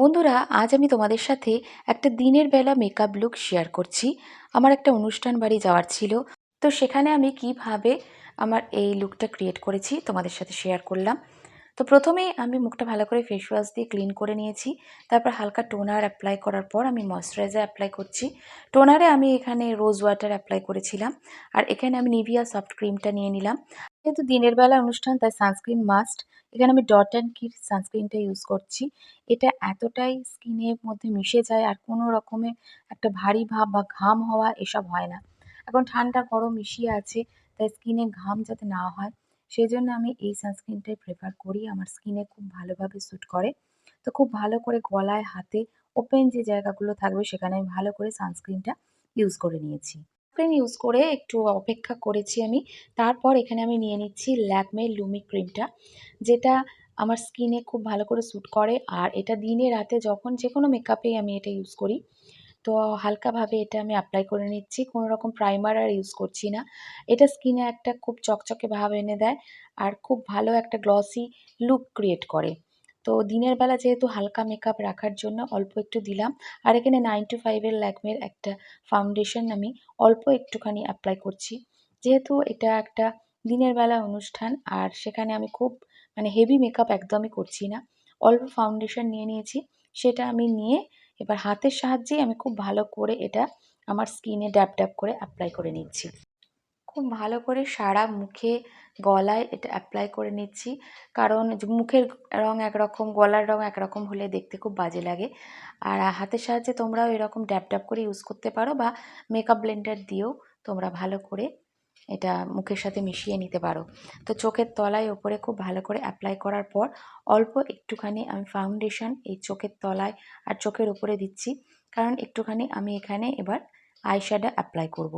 বন্ধুরা, আজ আমি তোমাদের সাথে একটা দিনের বেলা মেকআপ লুক শেয়ার করছি। আমার একটা অনুষ্ঠান বাড়ি যাওয়ার ছিল, তো সেখানে আমি কীভাবে আমার এই লুকটা ক্রিয়েট করেছি তোমাদের সাথে শেয়ার করলাম। তো প্রথমেই আমি মুখটা ভালো করে ফেস ওয়াশ দিয়ে ক্লিন করে নিয়েছি, তারপর হালকা টোনার অ্যাপ্লাই করার পর আমি ময়শ্চারাইজার অ্যাপ্লাই করছি। টোনারে আমি এখানে রোজ ওয়াটার অ্যাপ্লাই করেছিলাম, আর এখানে আমি নিভিয়া সফট ক্রিমটা নিয়ে নিলাম। যেহেতু দিনের বেলা অনুষ্ঠান, তাই সানস্ক্রিন মাস্ট এখানে আমি ডট অ্যান্ড কির সানস্ক্রিনটা ইউজ করছি। এটা এতটাই স্কিনের মধ্যে মিশে যায় আর কোনো রকমের একটা ভারী ভাব বা ঘাম হওয়া এসব হয় না। এখন ঠান্ডা, গরম মিশিয়ে আছে, তাই স্কিনে ঘাম যাতে না হয় সেই জন্য আমি এই সানস্ক্রিনটাই প্রেফার করি। আমার স্কিনে খুব ভালোভাবে স্যুট করে। তো খুব ভালো করে গলায়, হাতে ওপেন যে জায়গাগুলো থাকবে, সেখানে আমি ভালো করে সানস্ক্রিনটা ইউজ করে নিয়েছি। সানস্ক্রিন ইউজ করে একটু অপেক্ষা করেছি আমি। তারপর এখানে আমি নিয়ে নিচ্ছি ল্যাকমে লুমি ক্রিমটা, যেটা আমার স্কিনে খুব ভালো করে স্যুট করে। আর এটা দিনে রাতে যখন যে কোনো মেকআপেই আমি এটা ইউজ করি। তো হালকাভাবে এটা আমি অ্যাপ্লাই করে নিচ্ছি কোনো রকম প্রাইমার আর ইউজ করছি না। এটা স্কিনে একটা খুব চকচকে ভাব এনে দেয় আর খুব ভালো একটা গ্লসি লুক ক্রিয়েট করে। তো দিনের বেলা যেহেতু হালকা মেকআপ রাখার জন্য অল্প একটু দিলাম, আর এখানে নাইন টু ফাইভের ল্যাকমের একটা ফাউন্ডেশন আমি অল্প একটুখানি অ্যাপ্লাই করছি। যেহেতু এটা একটা দিনের বেলা অনুষ্ঠান, আর সেখানে আমি খুব মানে হেভি মেকআপ একদমই করছি না। অল্প ফাউন্ডেশন নিয়ে নিয়েছি, সেটা আমি নিয়ে এবার হাতের সাহায্যেই আমি খুব ভালো করে এটা আমার স্কিনে ড্যাব ড্যাব করে অ্যাপ্লাই করে নিচ্ছি। খুব ভালো করে সারা মুখে, গলায় এটা অ্যাপ্লাই করে নিচ্ছি। কারণ মুখের রং একরকম, গলার রং একরকম হলে দেখতে খুব বাজে লাগে। আর হাতের সাহায্যে তোমরাও এরকম ড্যাব ড্যাপ করে ইউজ করতে পারো বা মেকআপ ব্লেন্ডার দিয়েও তোমরা ভালো করে এটা মুখের সাথে মিশিয়ে নিতে পারো। তো চোখের তলায় ওপরে খুব ভালো করে অ্যাপ্লাই করার পর অল্প একটুখানি আমি ফাউন্ডেশন এই চোখের তলায় আর চোখের ওপরে দিচ্ছি। কারণ একটুখানি আমি এখানে এবার আইশ্যাডো অ্যাপ্লাই করব।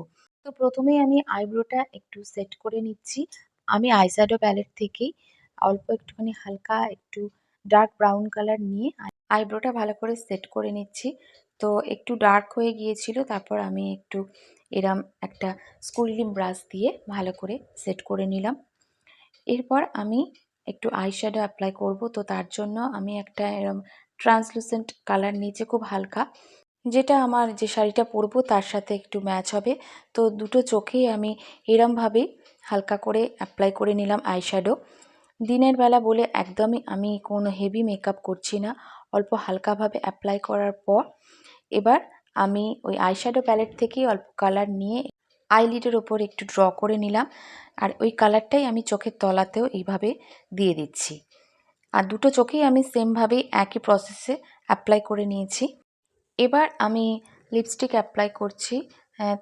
তো প্রথমেই আমি আইব্রোটা একটু সেট করে নিচ্ছি। আমি আইশ্যাডো প্যালেট থেকেই অল্প একটুখানি হালকা একটু ডার্ক ব্রাউন কালার নিয়ে আইব্রোটা ভালো করে সেট করে নিচ্ছি। তো একটু ডার্ক হয়ে গিয়েছিল, তারপর আমি একটু এরম একটা স্কুলিম ব্রাশ দিয়ে ভালো করে সেট করে নিলাম। এরপর আমি একটু আইশ্যাডো অ্যাপ্লাই করব, তো তার জন্য আমি একটা এরম ট্রান্সলুসেন্ট কালার নিচে খুব হালকা। যেটা আমার যে শাড়িটা পরবো তার সাথে একটু ম্যাচ হবে। তো দুটো চোখেই আমি এরমভাবেই হালকা করে অ্যাপ্লাই করে নিলাম আইশ্যাডো দিনের বেলা বলে একদমই আমি কোনো হেভি মেকআপ করছি না, অল্প হালকাভাবে অ্যাপ্লাই করার পর এবার আমি ওই আইশ্যাডো প্যালেট থেকেই অল্প কালার নিয়ে আইলিডের ওপর একটু ড্র করে নিলাম। আর ওই কালারটাই আমি চোখের তলাতেও এইভাবে দিয়ে দিচ্ছি। আর দুটো চোখেই আমি সেমভাবেই একই প্রসেসে অ্যাপ্লাই করে নিয়েছি। এবার আমি লিপস্টিক অ্যাপ্লাই করছি।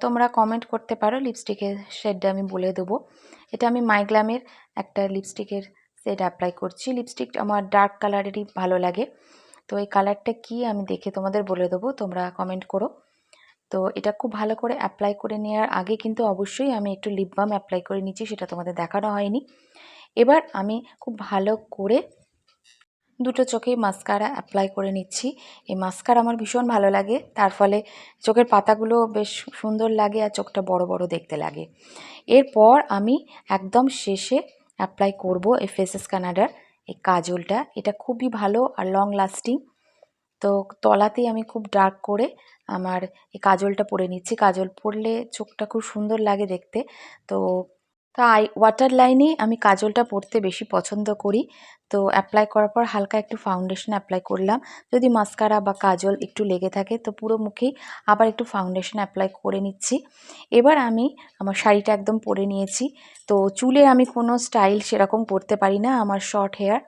তোমরা কমেন্ট করতে পারো লিপস্টিকের শেডটা আমি বলে দেবো। এটা আমি মাইগ্লামের একটা লিপস্টিকের শেড অ্যাপ্লাই করছি। লিপস্টিক আমার ডার্ক কালারেরই ভালো লাগে। তো এই কালারটা কি আমি দেখে তোমাদের বলে দেবো, তোমরা কমেন্ট করো। তো এটা খুব ভালো করে অ্যাপ্লাই করে নেওয়ার আগে কিন্তু অবশ্যই আমি একটু লিপ বাম অ্যাপ্লাই করে নিচ্ছি, সেটা তোমাদের দেখানো হয়নি। এবার আমি খুব ভালো করে দুটো চোখেই মাস্কারা অ্যাপ্লাই করে নিচ্ছি। এই মাস্কারা আমার ভীষণ ভালো লাগে। তার ফলে চোখের পাতাগুলো বেশ সুন্দর লাগে আর চোখটা বড় বড় দেখতে লাগে। এরপর আমি একদম শেষে অ্যাপ্লাই করব এই ফেসেস কানাডার এই কাজলটা। এটা খুবই ভালো আর লং লাস্টিং তো তলাতেই আমি খুব ডার্ক করে আমার এই কাজলটা পরে নিচ্ছি। কাজল পরলে চোখটা খুব সুন্দর লাগে দেখতে। তো তাই ওয়াটার লাইনেই আমি কাজলটা পরতে বেশি পছন্দ করি। তো অ্যাপ্লাই করার পর হালকা একটু ফাউন্ডেশন অ্যাপ্লাই করলাম। যদি মাস্কারা বা কাজল একটু লেগে থাকে, তো পুরো মুখেই আবার একটু ফাউন্ডেশন অ্যাপ্লাই করে নিচ্ছি। এবার আমি আমার শাড়িটা একদম পরে নিয়েছি। তো চুলে আমি কোনো স্টাইল সেরকম পরতে পারি না আমার শর্ট হেয়ার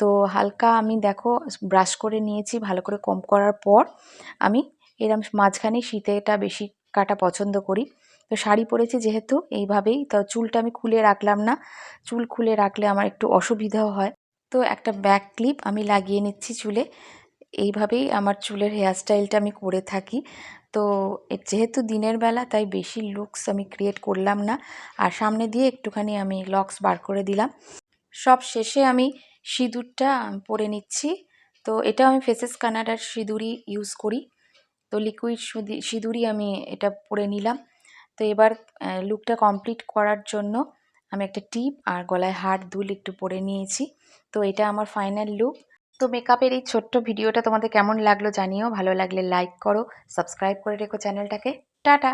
তো হালকা আমি দেখো ব্রাশ করে নিয়েছি ভালো করে কম করার পর আমি এরম মাঝখানে শীতেটা বেশি কাটা পছন্দ করি। তো শাড়ি পরেছি যেহেতু, এইভাবেই। তো চুলটা আমি খুলে রাখলাম না। চুল খুলে রাখলে আমার একটু অসুবিধাও হয়। তো একটা ব্যাক ক্লিপ আমি লাগিয়ে নিচ্ছি চুলে। এইভাবেই আমার চুলের হেয়ারস্টাইলটা আমি করে থাকি। তো যেহেতু দিনের বেলা, তাই বেশি লুকস আমি ক্রিয়েট করলাম না। আর সামনে দিয়ে একটুখানি আমি লক্স বার করে দিলাম। সব শেষে আমি সিঁদুরটা পরে নিচ্ছি। তো এটা আমি ফেসেস কানাডার সিঁদুরই ইউজ করি। তো লিকুইড সিঁদুরই আমি এটা পরে নিলাম। তো এবার লুকটা কমপ্লিট করার জন্য আমি একটা টিপ আর গলায় হার দুল একটু পরে নিয়েছি। তো এটা আমার ফাইনাল লুক তো মেকআপের এই ছোট্ট ভিডিওটা তোমাদের কেমন লাগল জানিও। ভালো লাগলে লাইক করো সাবস্ক্রাইব করে রেখো চ্যানেলটাকে টাটা!